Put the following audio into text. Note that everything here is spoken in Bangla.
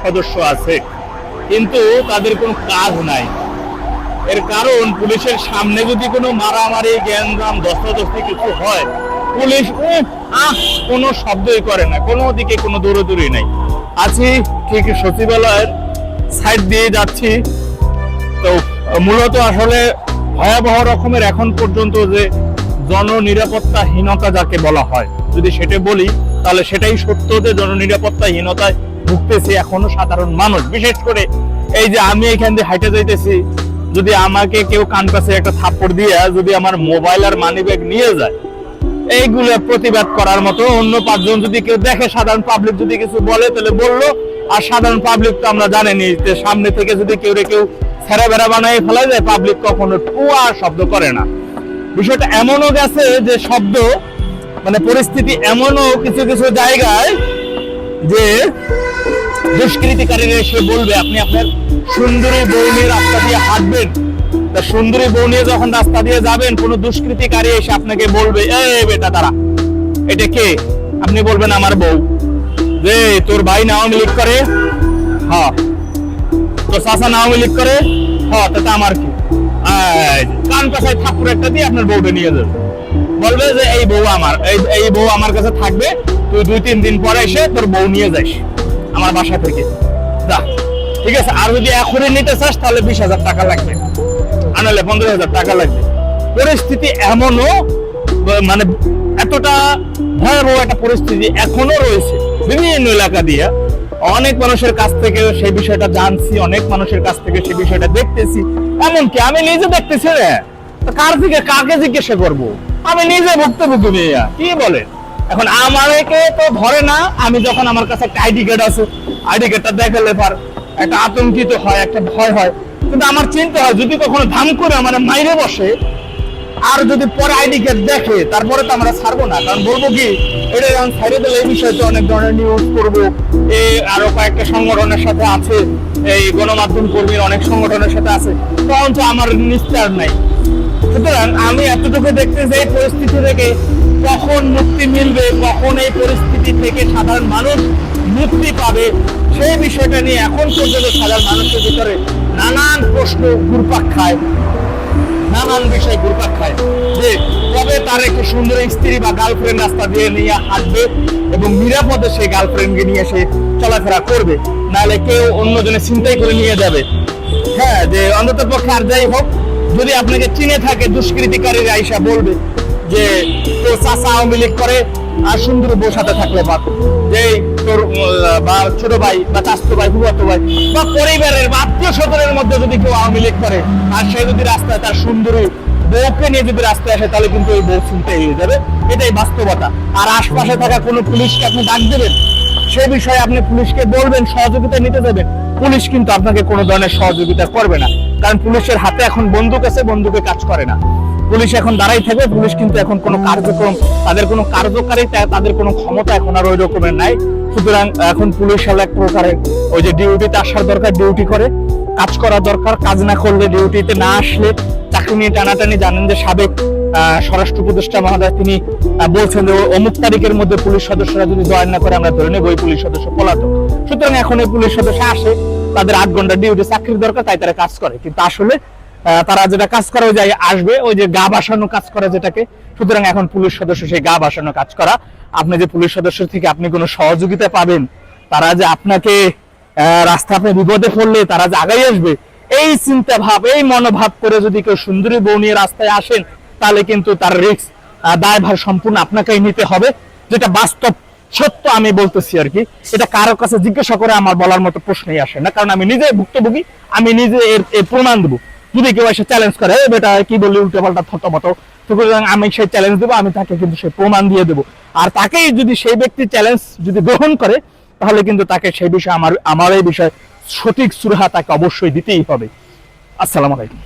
সদস্য আছে, কিন্তু তাদের কোনো কাজ নাই। এর কারণ, পুলিশের সামনে যদি কোনো মারামারি জ্ঞানগ্রাম দস্তাদস্তি কিছু হয়, পুলিশ কোনো শব্দই করে না, কোনো দিকে কোনো দৌড়দৌড়ি নাই। আছি ঠিক সচিবালয়ের সাইড দিয়ে যাচ্ছি। তো, মূলত আসলে ভয়াবহ রকমের এখন পর্যন্ত যে জননিরাপত্তাহীনতা যাকে বলা হয়, যদি সেটা বলি, তাহলে সেটাই সত্য যে জননিরাপত্তাহীনতায় ভুগতেছে এখনও সাধারণ মানুষ। বিশেষ করে এই যে আমি এখান দিয়ে হাইটে যাইতেছি, যদি আমাকে কেউ কান কাছে একটা থাপ্পড় দিয়ে যদি আমার মোবাইল আর মানি ব্যাগ নিয়ে যায়, এইগুলো প্রতিবাদ করার মতো অন্য পাঁচজন যদি কেউ দেখে, সাধারণ পাবলিক যদি কিছু বলে, তাহলে বলল। আর সাধারণ পাবলিক তো আমরা জানেনি যে সামনে থেকে যদি কেউ রে কেউ ছেড়া বেড়া বানাই ফেলা যায় পাবলিক কখনো টুয়া শব্দ করে না। বিষয়টা এমনও গেছে যে শব্দ মানে পরিস্থিতি এমনও কিছু কিছু জায়গায় যে দুষ্কৃতিকারীরা এসে বলবে, আপনি আপনার সুন্দরী বউ রাস্তা দিয়ে হাঁটবেন। তা সুন্দরী বউ নিয়ে যখন রাস্তা দিয়ে যাবেন, কোনো দুষ্কৃতিকারী এসে আপনাকে বলবে এ বেটা তারা এটা কে? আপনি বলবেন, আমার বউ। যে, তোর ভাই না আওয়ামী লীগ করে? হ্যাঁ। তোর চাচা না আওয়ামী লীগ করে? হ্যাঁ তাতে আমার কি? কান পাশায় ঠাকুর একটা দিয়ে আপনার বউটা নিয়ে যাবে। বলবে যে এই বউ আমার, এই এই বউ আমার কাছে থাকবে, তুই দুই, তিন দিন পরে এসে তোর বউ নিয়ে যাস আমার বাসা থেকে। যা, ঠিক আছে? আর যদি এখনই নিতে চাস, তাহলে বিশ হাজার টাকা লাগবে। আনালে পনেরো হাজার টাকা লাগবে। পরিস্থিতি এমনও মানে এতটা ভয়াবহ একটা পরিস্থিতি এখনও রয়েছে। বিভিন্ন এলাকা দিয়ে অনেক মানুষের কাছ থেকে সেই বিষয়টা জানছি, অনেক মানুষের কাছ থেকে সেই বিষয়টা দেখতেছি। এমনকি আমি নিজে দেখতেছি রে কার থেকে কাকে জিজ্ঞাসা করব? আমি নিজে ভুক্তভোগী কি বলে? এখন আমাকে তো ধরে না, আমি যখন আমার কাছে একটা আইডি কার্ড আছে, আইডি কার্ডটা দেখালে পার একটা আতঙ্কিত হয়, একটা ভয় হয়। কিন্তু আমার চিন্তা হয়, যদি কখনো ধাম করে আমার মাইরে বসে, আর যদি পরে আইডি কার্ড দেখে, তারপরে তো আমরা ছাড়বো না। কারণ বলব কি, এটা যখন ছাড়িয়ে দিলে এই বিষয়ে অনেক ধরনের নিউজ করব। এই আরও কয়েকটা সংগঠনের সাথে আছে, এই গণমাধ্যম কর্মীর অনেক সংগঠনের সাথে আছে। তখন তো আমার নিস্তার নাই। সুতরাং আমি এতটুকু দেখতে এই পরিস্থিতি থেকে কখন মুক্তি মিলবে, কখন এই পরিস্থিতি থেকে সাধারণ মানুষ মুক্তি পাবে, সেই বিষয়টা নিয়ে এখন পর্যন্ত সাধারণ মানুষের ভিতরে নানান প্রশ্ন ঘুরপাক খায়। নানান বিষয় ঘুরপাক খায় যে কবে তার একটি সুন্দর স্ত্রী বা গার্লফ্রেন্ড রাস্তা দিয়ে নিয়ে হাঁটবে এবং নিরাপদে সেই গার্লফ্রেন্ডকে নিয়ে সে চলাফেরা করবে। নাহলে কেউ অন্যজনে চিন্তাই করে নিয়ে যাবে। হ্যাঁ যে অন্তত পক্ষে আর যাই হোক যদি আপনাকে চিনে থাকে, দুষ্কৃতিকারীরা আইসা বলবে যে তোর চাচা আওয়ামী লীগ করে, আর সুন্দর বউ সাথে থাকলে পাব যে তোর বা ছোট ভাই বা চাস্তো ভাই ফুয়াতো ভাই, বা পরিবারের বা আত্মীয় স্বজনের মধ্যে যদি কেউ আওয়ামী লীগ করে, আর সে যদি রাস্তায় তার সুন্দরী বউকে নিয়ে যদি রাস্তায় আসে, তাহলে কিন্তু ওই বউ চিনতে হয়ে যাবে। এটাই বাস্তবতা। আর আশপাশে থাকা কোনো পুলিশকে আপনি ডাক দেবেন? সে বিষয়ে আপনি পুলিশকে বলবেন, সহযোগিতা নিতে দেবেন পুলিশ কিন্তু আপনাকে কোনো ধরনের সহযোগিতা করবে না। কারণ পুলিশের হাতে এখন বন্দুক আছে, বন্দুকে কাজ করে না। পুলিশ এখন দাঁড়াই থাকবে, পুলিশ কিন্তু এখন কোনো কার্যক্রম, তাদের কোনো কার্যকারিতা, তাদের কোনো ক্ষমতা এখন আর ওই রকমের নাই। সুতরাং এখন পুলিশ হলো এক প্রকারের ওই যে ডিউটিতে আসার দরকার, ডিউটি করে। কাজ করা দরকার, কাজ না করলে ডিউটিতে না আসলে চাকরি নিয়ে টানাটানি জানেন যে সাবেক স্বরাষ্ট্র উপদেষ্টা মহোদয়, তিনি বলছেন যে অমুক তারিখের মধ্যে পুলিশ সদস্যরা যদি জয়েন না করে, আমরা ধরে নেব ওই পুলিশ সদস্য পলাতক। সুতরাং এখন এই পুলিশ সদস্য আসে, তাদের আট ঘণ্টা ডিউটি চাকরির দরকার, তাই তারা কাজ করে। কিন্তু আসলে তারা যেটা কাজ করে, ওই যে আসবে, ওই যে গা বাসানো কাজ করে যেটাকে, সুতরাং এখন পুলিশ সদস্য সেই গা বাসানো কাজ করা। আপনি যে পুলিশ সদস্য থেকে আপনি কোনো সহযোগিতা পাবেন, তারা যে আপনাকে রাস্তা আপনি বিপদে পড়লে, তারা যে আগাই আসবে, এই চিন্তা ভাব এই মনোভাব করে যদি কেউ সুন্দরী বউ নিয়ে রাস্তায় আসেন তাহলে কিন্তু তার রিস্ক দায়ভার সম্পূর্ণ আপনাকেই নিতে হবে। যেটা বাস্তব সত্য আমি বলতেছি আর কি। এটা কারও কাছে জিজ্ঞাসা করে আমার বলার মতো প্রশ্নই আসে না। কারণ আমি নিজে ভুক্তভোগী, আমি নিজে এর প্রমাণ দেবো। যদি কেউ এসে চ্যালেঞ্জ করে, "এই বেটা, কি বললি, উল্টো পাল্টা থত মতো সুতরাং আমি সেই চ্যালেঞ্জ দেবো, আমি তাকে কিন্তু সেই প্রমাণ দিয়ে দেবো। আর তাকেই যদি সেই ব্যক্তি চ্যালেঞ্জ যদি গ্রহণ করে, তাহলে কিন্তু তাকে সেই বিষয়ে আমার আমার এই বিষয়ে সঠিক সুরাহা তাকে অবশ্যই দিতেই হবে। আসসালামু আলাইকুম।